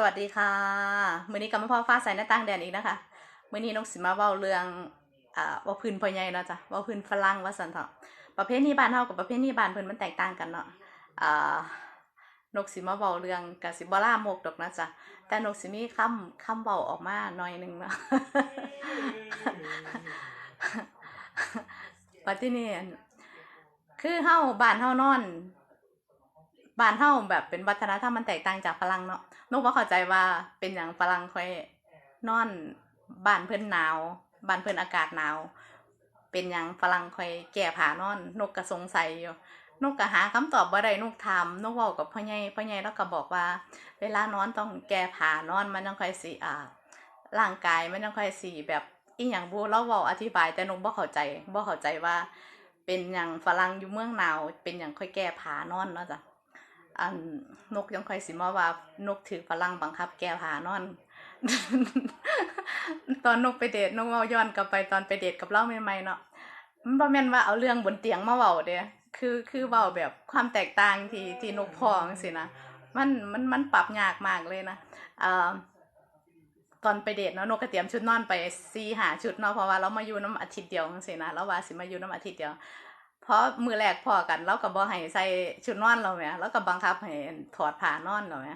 สวัสดีค่ะมื้อนี้กับมาพ่อฟ้าใสหน้าต่างแดนอีกนะคะมื้อนี้นกสิมาเว้าเรื่องอ่าเว่าพื้นพ่อใหญ่เนาะจ้ะเว่าพื้นฝรั่งว่าซั่นเถาะประเภทนี้บ้านเฮากับประเภทนี้บ้านเพิ่นมันแตกต่างกันเนาะอ่านกสิมาเว้าเรื่องก็สิบ่ลามกดอกนะจ๊ะแต่นกสิมีคำคำเว้าออกมาหน่อยหนึงเนาะปัจจุบันคือเฮาบ้านเฮานอน บ้านเฮาแบบเป็นวัฒนธรรมมันแตกต่างจากฝรั่งเนาะนกบ่เข้าใจว่าเป็นหยังฝรั่งค่อยนอนบ้านเพิ่อนหนาวบ้านเพิ่อนอากาศหนาว เป็นหยังฝรั่งค่อยแก้ผ้านอน นกก็สงสัยอยู่นกก็หาคำตอบบ่ได้นกถามนกเว้ากับพ่อใหญ่พ่อใหญ่แล้วก็บอกว่า เวลานอนต้องแก้ผ้านอนมันจังค่อยสิอ่าร่างกายมันจังค่อยสิแบบอีหยังบ่เราเว้าอธิบายแต่นกบ่เข้าใจบ่เข้าใจว่า เป็นหยังฝรั่งอยู่เมืองหนาว เป็นหยังค่อยแก้ผ้านอนเนาะจ้ะ อันนกยังค่อยสิมาว่านกถือฝรั่งบังคับ แก้ผานอน ตอนนกไปเดทนกเว้าย้อนกลับไปตอนไปเดทกับเราใหม่ๆเนาะมันบ่แม่นว่าเอาเรื่องบนเตียงมาเว้าเด้คือคือเว้าแบบความแตกต่างที่ที่นกพองซี่นะมันมันมันปรับยากมากเลยนะเอ่อตอนไปเดทเนาะนกก็เตรียมชุดนอนไป4 5ชุดเนาะเพราะว่าเรามาอยู่น้ำอาทิตย์เดียวจังซี่นะเราว่าสิมาอยู่น้ำอาทิตย์เดียว เพราะมือแรกพอกันเราก็บบ่ให้ใส่ชุดนอนเราแหมแล้วก็บังคับให้ถอดผ้านอนเราแหม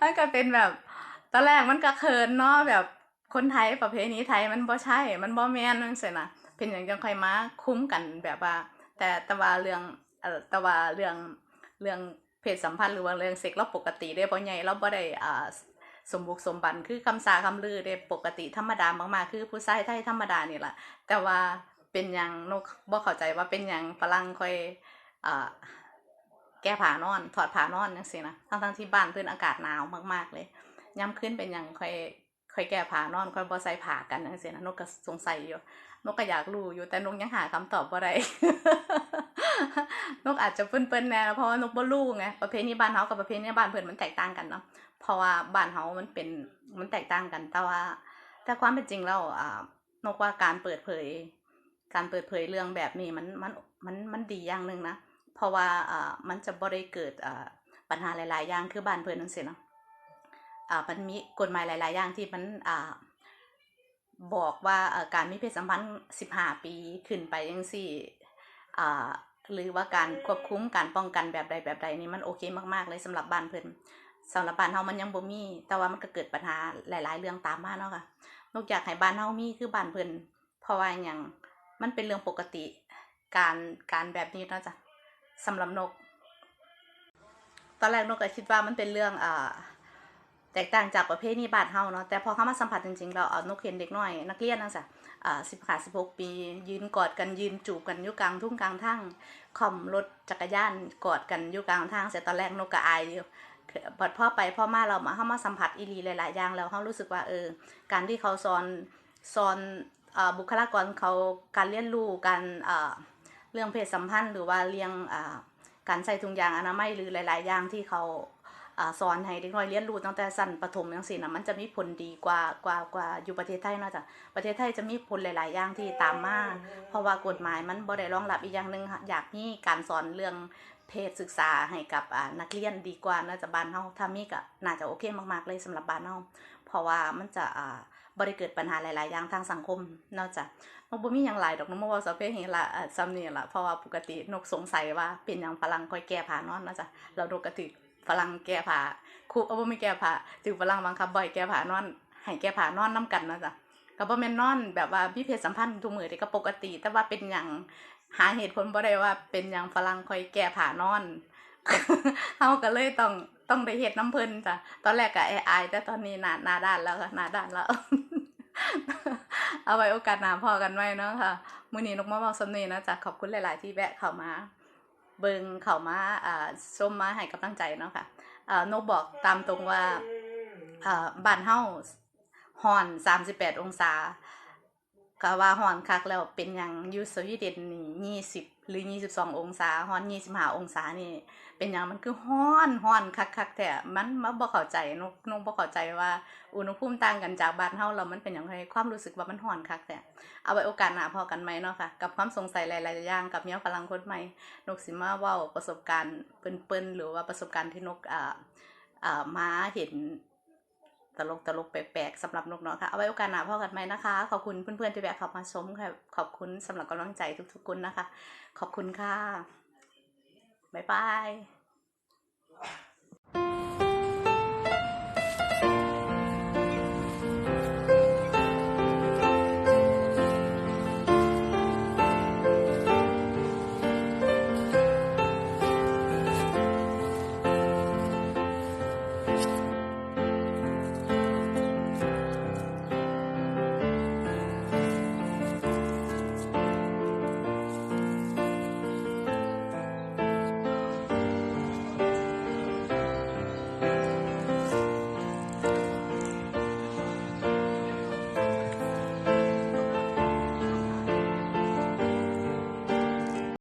มันก็เป็นแบบตอนแรกมันก็เขินเนาะแบบคนไทยประเพณีไทยมันบ่ใช่ มันบ่แม่นจังซี่นะเป็นหยังจังค่อยมาคุ้มกันแบบว่า แต่ต่ว่าเรื่องเอ่อต่ว่าเรื่องเรื่องเพศสัมพันธ์หรือว่าเรื่องเซ็กเราปกติเด้บ่ใหญ่เราบ่ได้อ่าสมบุกสมบันคือคำสาคำลือเด้ปกติธรรมดามากๆ คือผู้ชายไทยธรรมดานี่แหละแต่ว่า เป็นยังนกบ่เข้าใจว่าเป็นยังฝรั่งค่อยอ่าแก้ผ้านอน ถอดผ้านอนจังซี่นะทั้งๆที่บ้านเพิ่นอากาศหนาวมากๆเลยยามคืนเป็นยังค่อยค่อยแก้ผ้านอนค่อยบ่ใส่ผากันจังซี่นะนกก็สงสัยอยู่นกก็อยากรู้อยู่แต่นกยังหาคำตอบบ่ได้นกอาจจะเปิ้นๆแน่เพราะว่านกบ่รู้ไงประเพณีบ้านเฮากับประเพณีบ้านเพิ่นมันแตกต่างกันเนาะเพราะว่าบ้านเฮามันเป็นมันแตกต่างกันแต่ว่าแต่ความเป็นจริงแล้วอ่านกว่าการเปิดเผย การเปิดเผยเรื่องแบบนี้มันมันมันมันดีอย่างหนึ่งนะ เพราะว่าอ่ามันจะบ่ได้เกิดอ่าปัญหาหลาย ๆ อย่างคือบ้านเพิ่อนจังซี่เนาะอ่ามันมีกฎหมายหลาย ๆ อย่างที่มันอ่าบอกว่าการมีเพศสัมพันธ์15 ปีขึ้นไปจังซี่อ่าหรือว่าการควบคุมการป้องกันแบบใดแบบใดนี่มันโอเคมากๆเลยสำหรับบ้านเพิ่อนสำหรับบ้านเฮามันยังบ่มี แต่ว่ามันก็เกิดปัญหาหลาย ๆ เรื่องตามมาเนาะค่ะนอกจากให้บ้านเฮามีคือบ้านเพิ่นเพราะว่าหยัง มันเป็นเรื่องปกติการการแบบนี้เนาะจ้ะสำหรับนก ตอนแรกนกก็คิดว่ามันเป็นเรื่องอ่าแตกต่างจากประเภทนี้บานเฮาเนาะแต่พอเข้ามาสัมผัสจริงๆเราเอานกเห็นเด็กน้อย นักเรียนนั่นจ้ะอ่าสิบขาสิบหกปี ยืนกอดกันยืนจูบกันอยู่กลางทุ่งกลางทางขอมรถจักรยานกอดกันอยู่กลางทางเสร็จตอนแรกนกก็อายอยู่พอพ่อไปพ่อมาเรามาเข้ามาสัมผัสอีหลีหลายๆอย่างแล้วเขารู้สึกว่าเออการที่เขาสอนสอน บุคลากรเขาการเรียนรู้การเรื่องเพศสัมพันธ์ หรือว่าเรื่องอการใส่ถุงยางอนามัยหรือหลาย ๆ อย่างที่เขาอสอนให้เด็กน้อยเรียนรู้ตั้งแต่สั้นประถมจังซี่นะมันจะมีผลดีกว่ากว่ากว่าอยู่ประเทศไทยนาะจ้ะประเทศไทยจะมีผลหลาย ๆ อย่างที่ตามมาเพราะว่ากฎหมายมันบ่ได้รองรับอีกอย่างหนึงค่ะอยากมีการสอนเรื่องเพศศึกษาให้กับนักเรียนดีกว่าน่าจะบ้านเฮาถ้ามีก็น่าจะโอเคมาก ๆ เลยสำหรับบ้านเฮาเพราะว่ามันจะอ่า บ่ได้เกิดปัญหาหลายๆอย่างทางสังคมนาะจ้ะนกบ่มีหยังหลายดอกนกบ่เว้าสัพเพเหระอ่าซ้ำนี่ละเพราะว่าปกตินกสงสัยว่าเป็นหยังฝรั่งคอยแก้ผ้านอนนะจ้ะแล้วนกก็ถึกฝรั่งแก้ผ้าครูเอาบ่ไม่แก้ผ้าถึงฝรั่งบังคับบ่ให้แก้ผ้านอนให้แก้ผ้านอนนํกันนะจ๊ะก็บ่แม่นนอนแบบว่ามีเพศสัมพันธ์ทุกมือนี่ก็ปกติ แต่ว่าเป็นหยังหาเหตุผลบ่ได้ว่าเป็นหยังฝรั่งคอยแก้ผ้านอนเฮาก็เลยต้องต้องได้เฮ็ดน้ำเพิ่นจ้ะ ตอนแรกก็อายๆแต่ตอนนี้หนาหน้าด้านแล้วค่ะหน้าด้านแล้ว เอาไว้โอกาสหน้าพอกันไว้เนาะค่ะมื้อนี้นกมาเว้าซ้ำนีนะจ๊ะขอบคุณหลาย ๆ ที่แวะเข้ามาเบิงเข้ามาอ่าชมมาให้กำลังใจเนาะค่ะอ่านกบอกตามตรงว่าอ่าบ้านเฮาฮ้อน38 องศา ก็ว่าฮ้อนคักแล้วเป็นหยังยูสวีเดนนี่20หรือ22องศาฮ้อน25องศานี่ เป็นหยังมันคือฮ้อนฮ้อนคักๆแต่มันมาบ่เข้าใจนกนกบ่เข้าใจว่าอุณหภูมิต่างกันจากบ้านเฮาแล้วมันเป็นหยังไงความรู้สึกว่ามันฮ้อนคักแต่เอาไว้โอกาสหน้าพอกันใหมเนาะค่ะกับความสงสัยหลายๆอย่างกับเมียฝรั่งคนใหม่นกสิมาว้าประสบการณ์เปิ้นๆหรือว่าประสบการณ์ที่นกอ่าอ่ามาเห็น ตลกตลกแปลกๆสำหรับนกเนาะค่ะ เอาไว้โอกาสหน้าพ่อกันไหมนะคะ ขอบคุณเพื่อนๆที่แวะเข้ามาชมค่ะ ขอบคุณสำหรับกำลังใจทุกๆคนนะคะ ขอบคุณค่ะ บ๊ายบาย